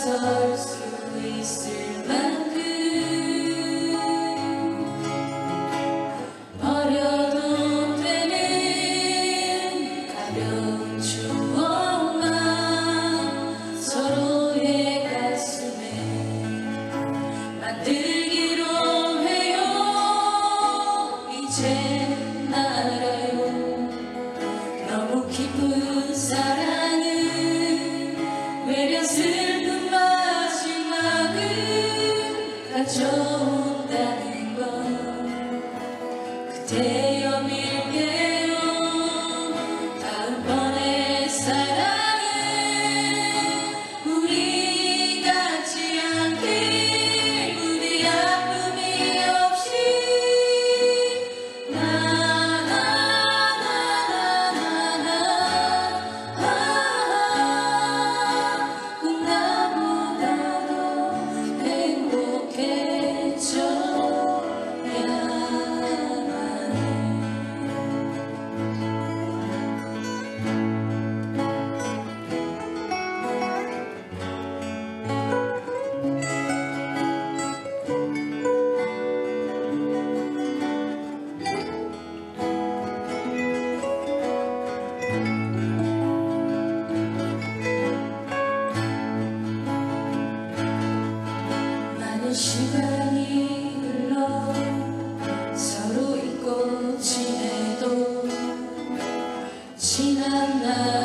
설 수 있을 만큼 버려도 되는 가벼운 추억만 서로의 가슴에 만들 좋은다는 건 그대여 미 na